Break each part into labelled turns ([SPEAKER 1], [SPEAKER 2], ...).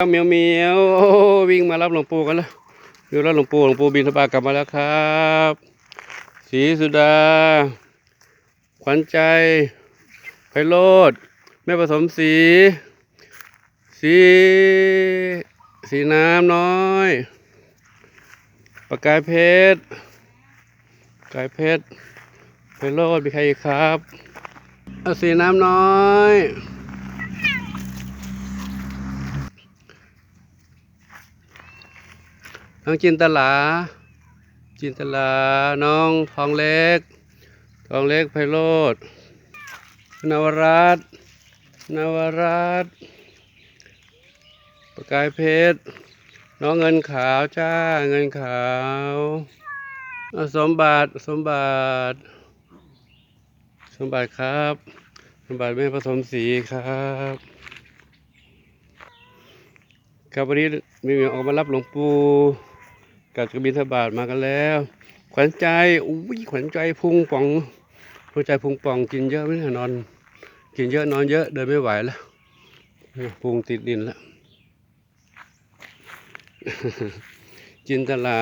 [SPEAKER 1] เมียวเมียววิ่งมารับหลวงปู่กันแล้วอยู่รับหลวงปู่หลวงปู่บินทบาทกลับมาแล้วครับศรีสุดา ขวัญใจไพโรธแม่ผสมสีสีสีน้ำน้อยประกายเพชรกายเพชรไพโรธมีใครอีกครับเอาสีน้ำน้อย น้องจินตลา จินตลา น้องทองเล็ก ทองเล็กไพโรธนวรัตนวรัตประกายเพชร น้องเงินขาวจ้า เงินขาวอาสมบัติ สมบัติ สมบัติครับ สมบัติแม่ผสมสีครับครับวันนี้มีออกมารับหลวงปู่ กับกบินทบาทมากันแล้ว ขวัญใจอุ้ยขวัญใจพุงป่องหัวใจพุงป่องกินเยอะไม่นอน กินเยอะนอนเยอะเดินไม่ไหวแล้วพุงติดดินแล้วจินตลา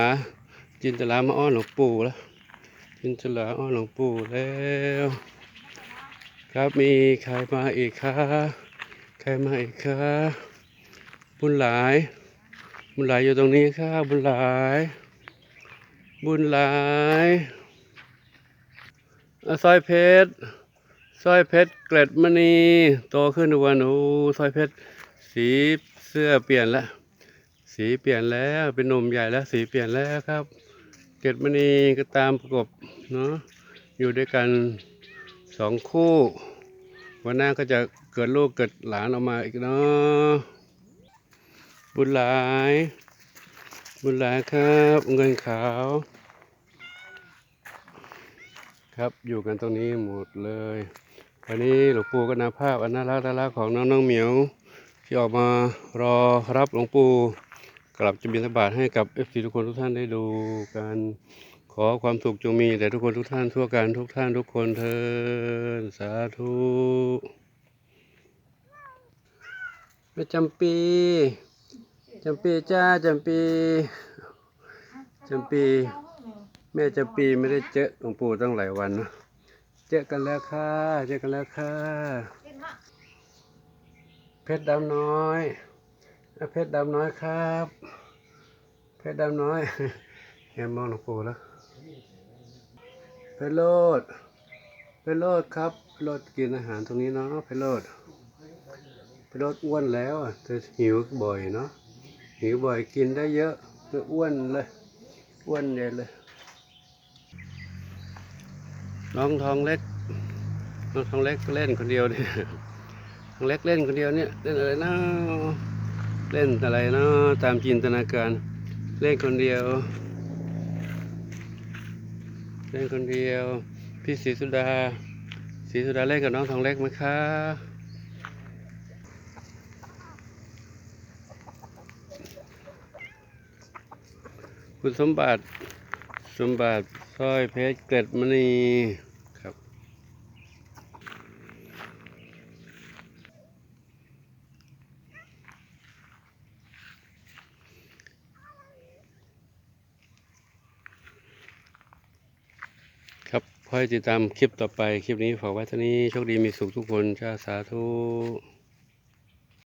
[SPEAKER 1] จินตลามาอ้อนหลวงปู่แล้ว จินตลาอ้อนหลวงปู่แล้ว ครับมีใครมาอีกคะใครมาอีกคะบุญหลาย บุญหลายอยู่ตรงนี้ค่ะบุญหลาย บุญหลายสร้อยเพชรสร้อยเพชรเกล็ดมณีโตขึ้นทุกวันโอ้สร้อยเพชรสีเสื้อเปลี่ยนแล้วสีเปลี่ยนแล้วเป็นหนุ่มใหญ่แล้วสีเปลี่ยนแล้วครับ เกล็ดมณีก็ตามประกบเนาะอยู่ด้วยกันสองคู่ วันหน้าก็จะเกิดลูกเกิดหลานออกมาอีกเนาะ บุญหลาย บุญหลายครับเงินขาว ครับอยู่กันตรงนี้หมดเลยวันนี้หลวงปู่ก็นำภาพอันน่ารักน่ารักของน้องน้องเหมียว ที่ออกมารอรับหลวงปู่กลับจะบิณฑบาตให้กับเอฟซีทุกคนทุกท่านได้ดูกันขอความสุขจงมีแต่ทุกคนทุกท่านทั่วกันทุกท่านทุกคนเทินสาธุแม่จำปี จำปีจ้าจำปีจำปีแม่จำปีไม่ได้เจอหลวงปู่ตั้งหลายวันนะเจอกันแล้วค่ะเจอกันแล้วค่ะเพชรดำน้อยอะเพชรดำน้อยครับ เพชรดำน้อยเห็นมองหลวงปู่แล้วเพชรโลดเพชรโลดครับโลดกินอาหารตรงนี้เนาะเพชรโลดไปลดอ้วนแล้วอะจะหิวบ่อยเนาะ หิวบ่อยกินได้เยอะจะอ้วนเลยอ้วนใหญ่เลย น้องทองเล็ก น้องทองเล็กเล่นคนเดียวเนี่ยทองเล็กเล่นคนเดียวเนี่ยเล่นอะไรนะเล่นอะไรนะตามจินตนาการ เล่นคนเดียว เล่นคนเดียว พี่ศรีสุดาศรีสุดาเล่นกับน้องทองเล็กไหมคะ คุณสมบัติสมบัติสร้อยเพชรเกล็ดมณีครับ ครับคอยติดตามคลิปต่อไป คลิปนี้ฝากไว้ท่านี้โชคดีมีสุขทุกคนจ้าสาธุ